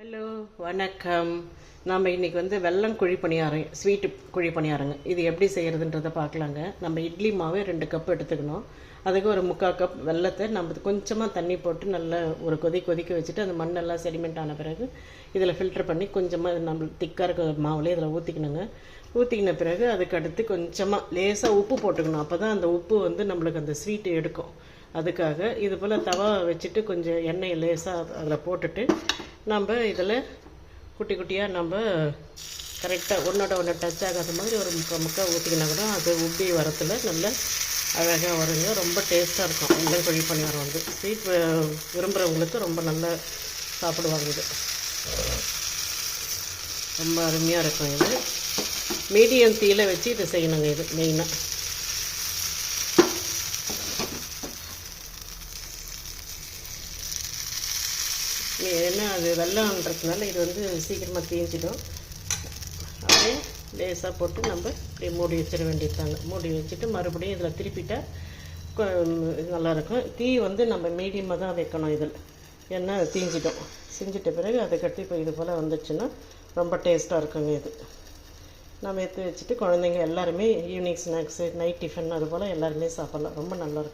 Hello. வணக்கம். நம்ம இன்னைக்கு வந்து வெல்லம் குழி பணியாரம் ஸ்வீட்டு குழி பணியாரங்க. இது எப்படி செய்கிறதுன்றதை பார்க்கலாங்க. நம்ம இட்லி மாவு ரெண்டு கப் எடுத்துக்கணும். அதுக்கு ஒரு முக்கால் கப் வெல்லத்தை நம்ம கொஞ்சமாக தண்ணி போட்டு நல்லா ஒரு கொதி கொதிக்க வச்சுட்டு அந்த மண்ணெல்லாம் செடிமெண்ட் ஆன பிறகு இதில் ஃபில்டர் பண்ணி கொஞ்சமாக நம்ம திக்காக இருக்க மாவுலேயே இதில் ஊற்றிக்கணுங்க ஊற்றிக்கின பிறகு அதுக்கு அடுத்து கொஞ்சமாக லேசாக உப்பு போட்டுக்கணும். அப்போ தான் அந்த உப்பு வந்து நம்மளுக்கு அந்த ஸ்வீட்டு எடுக்கும். அதுக்காக இது போல் தவா வச்சுட்டு கொஞ்சம் எண்ணெயை லேசாக அதில் போட்டுட்டு நம்ம இதில் குட்டி குட்டியாக நம்ம கரெக்டாக ஒன்றோட ஒன்று டச் ஆகாத மாதிரி ஒரு முக்கால் முக்கால் ஊற்றிக்கினா கூட அது உப்பி வரத்தில் நல்ல அழகாக வருங்க. ரொம்ப டேஸ்ட்டாக இருக்கும். வெள்ளம் குழி பணியாரம் வந்து ஸ்வீட் விரும்புகிறவங்களுக்கு ரொம்ப நல்லா சாப்பிடுவாங்க இது. ரொம்ப அருமையாக இருக்கும் இது. மீடியம் தீயில வச்சு இதை செய்யணுங்க இது மெயினாக ஏன்னா அது வெள்ளம்ன்றதுனால இது வந்து சீக்கிரமாக தீஞ்சிடும். அப்படியே லேசாக போட்டு நம்ம இப்படி மூடி வச்சிட வேண்டியதாங்க மூடி வச்சுட்டு மறுபடியும் இதில் திருப்பிட்டால் நல்லாயிருக்கும். தீ வந்து நம்ம மீடியமாக தான் வைக்கணும் இதில். ஏன்னா தீஞ்சிட்டோம் தீஞ்சிடும். செஞ்சிட்ட பிறகு அதை கட்டி இப்போ இது போல் வந்துச்சுன்னா ரொம்ப டேஸ்ட்டாக இருக்குங்க இது. நம்ம எடுத்து வச்சுட்டு குழந்தைங்க எல்லாருமே ஈவினிங் ஸ்நாக்ஸு நைட் டிஃபன் அது போல் எல்லாருமே சாப்பிட்லாம். ரொம்ப நல்லாயிருக்கும்.